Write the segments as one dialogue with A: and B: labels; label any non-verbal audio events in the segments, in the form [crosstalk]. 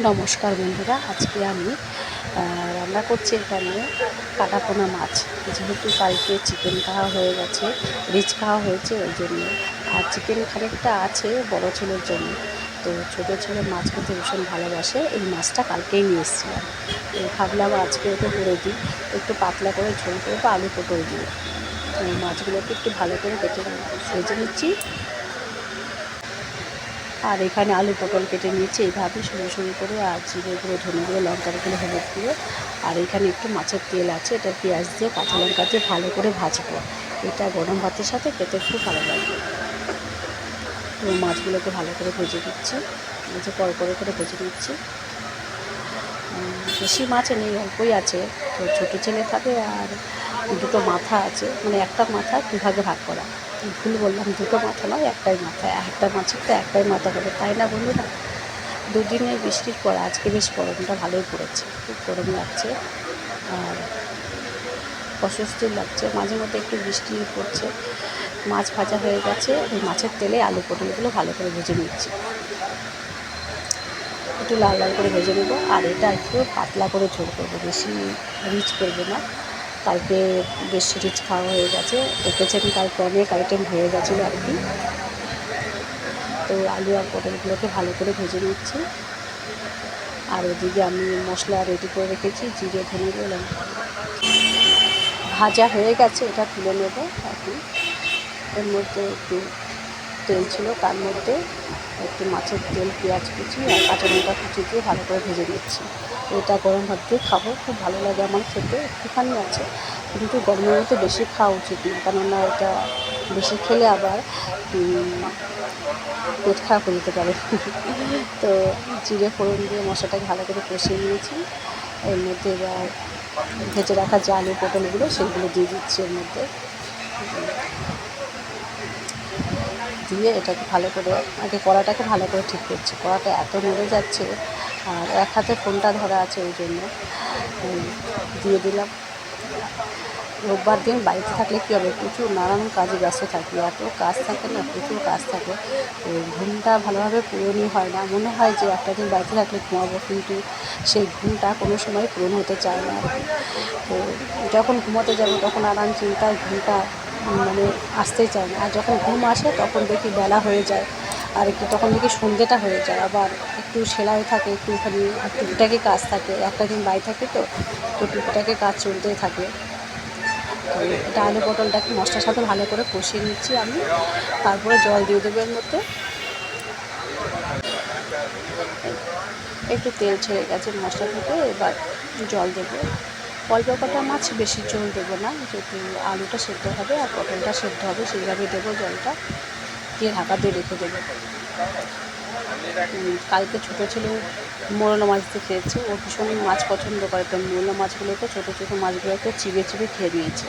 A: নমস্কার বন্ধুরা, আজকে আমি রান্না করছি এখানে কাটাপোনা মাছ। যেহেতু কালকে চিকেন খাওয়া হয়ে গেছে, রিচ খাওয়া হয়েছে, ওই জন্য। আর চিকেন খানিকটা আছে বড় ছেলের জন্য। তো ছোটো ছেলে মাছ খেতে ভীষণ ভালোবাসে, এই মাছটা কালকেই নিয়ে এসেছিলাম। তো ভাবলাম আজকে ওকে করে দিই, একটু পাতলা করে ঝোল করব, আলু পটল দিয়ে। মাছগুলোকে একটু ভালো করে কেটে ভেজে নিচ্ছি আর এখানে আলু পটল কেটে নিয়েছি এইভাবে সরু সরু করে আর জিরে গুঁড়ো, ধনে গুঁড়ো লঙ্কার গুঁড়ো, হলুদ গুঁড়ো। আর এখানে একটু মাছের তেল আছে, এটা পেঁয়াজ দিয়ে, কাঁচা লঙ্কা দিয়ে ভালো করে ভাজবো। এটা গরম ভাতের সাথে খেতে খুব ভালো লাগবে তো মাছগুলোকে ভালো করে ভেজে দিচ্ছি ভেজে পর করে করে ভেজে দিচ্ছি বেশি মাছ নেই অল্পই আছে। তো ছোটো ছেলে খাবে আর দুটো মাথা আছে। মানে একটা মাথা দুভাগে ভাগ করা। ভুল বললাম, দুটো মাথা নয়, একটাই মাথা, একটা মাছের তো একটাই মাথা হবে, তাই না বন্ধুরা? দুদিনে বৃষ্টির পর, আজকে বেশ গরমটা ভালোই পড়েছে, খুব গরম লাগছে, আর অস্বস্তি লাগছে, মাঝে মধ্যে একটু বৃষ্টি পড়ছে, মাছ ভাজা হয়ে গেছে ওই মাছের তেলে আলু পটলগুলো ভালো করে ভেজে নিচ্ছি। একটু লাল লাল করে ভেজে নেব, আর এটা একটু পাতলা করে ঝোল করব, বেশি রিচ করব না। কালকে বেশ রিচ খাওয়া হয়ে গেছে। দেখেছেন কালকে অনেক আইটেম হয়ে গেছিল আর কি। তো আলু আর পটলগুলোকে ভালো করে ভেজে নিচ্ছি। আর ওদিকে আমি মশলা রেডি করে রেখেছি জিরে ধনে গুঁড়ো, ভাজা হয়ে গেছে এটা তুলে নেব এখন এর মধ্যে একটু তেল ছিল, তার মধ্যে একটু মাছের তেল, পেঁয়াজ কুচি আর কাঁচা লঙ্কা কুচি দিয়ে ভালো করে ভেজে নিচ্ছি। এটা গরম ভাত দিয়ে খাব, খুব ভালো লাগে আমার খেতে, একটুখানি আছে। কিন্তু গরমের মধ্যে বেশি খাওয়া উচিত না, কেননা এটা বেশি খেলে আবার পেট খারাপ হয়ে যেতে পারে। [laughs] তো জিরে, ফোড়ন দিয়ে মশলাটাকে ভালো করে কষিয়ে নিয়েছি। এর মধ্যে এবার ভেজে রাখা যে আলু পটলগুলো, সেগুলো দিয়ে দিচ্ছি এর মধ্যে। দিয়ে এটাকে ভালো করে, আগে কড়াটাকে ভালো করে ঠিক করছি। কড়াটা এত নড়ে যাচ্ছে, আর এক হাতে ফোনটা ধরা আছে ওই জন্য। দিয়ে দিলাম। রোববার দিন বাড়িতে থাকলে কী হবে? প্রচুর নানান কাজে ব্যস্ত থাকি। এত কাজ থাকে না, প্রচুর কাজ থাকে। তো ঘুমটা ভালোভাবে পূরণই হয় না। মনে হয় যে একটা দিন বাড়িতে থাকলে ঘুমাবো, কিন্তু সেই ঘুমটা কোনো সময় পূরণ হতে চায় না। তো যখন ঘুমোতে যাব, তখন আরাম চিন্তায় ঘুমটা মানে আসতেই চায় না। আর যখন ঘুম আসে তখন দেখি বেলা হয়ে যায়। আর একটু তখন দেখি সন্ধ্যেটা হয়ে যায়। আবার একটু সেলাই থাকে, একটুখানি টুকিটাকি কাজ থাকে। একটা দিন বাড়ি থাকে তো তো টুকিটাকি কাজ চলতেই থাকে। এটা আলু পটলটাকে মশলার সাথে ভালো করে কষিয়ে নিচ্ছি আমি। তারপরে জল দিয়ে দেবো এর মধ্যে। একটু তেল ছেড়ে গেছে মশলা থেকে, এবার জল দেবো। অল্প কটা মাছ বেশি জল দেবো না যেহেতু আলুটা সেদ্ধ হবে আর পটলটা সেদ্ধ হবে, সেইভাবে দেবো জলটা। দিয়ে ঢাকা দিয়ে রেখে দেবো। কালকে ছোটো ছিল মোরলা মাছ দিয়ে খেয়েছে। ও ভীষণ মাছ পছন্দ করে, তো মোরলা মাছগুলোকে ছোটো ছোটো মাছগুলোকে চিবিয়ে চিবিয়ে খেয়ে নিয়েছে।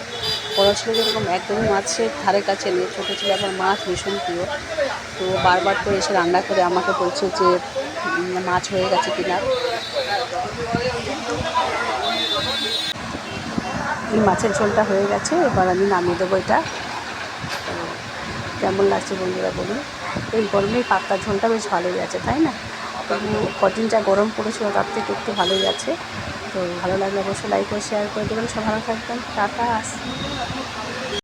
A: বড়ো ছিল যেরকম একদমই মাছের ধারে কাছে নেই, ছোটো ছিল আবার মাছ ভীষণ প্রিয়। তো বারবার করে এসে রান্না করে আমাকে বলছে যে মাছ হয়ে গেছে কিনা। এই মাছের ঝোলটা হয়ে গেছে, এবার আমি নামিয়ে দেবো এটা। কেমন লাগছে বন্ধুরা বলুন? এই গরমে পাতলা ঝোলটা বেশ ভালোই আছে, তাই না? তবু কদিন যা গরম পড়েছিল, তার থেকে একটু ভালোই আছে। তো ভালো লাগলে অবশ্যই লাইক করে শেয়ার করে দেবেন। সব ভালো থাকবেন। টাটা।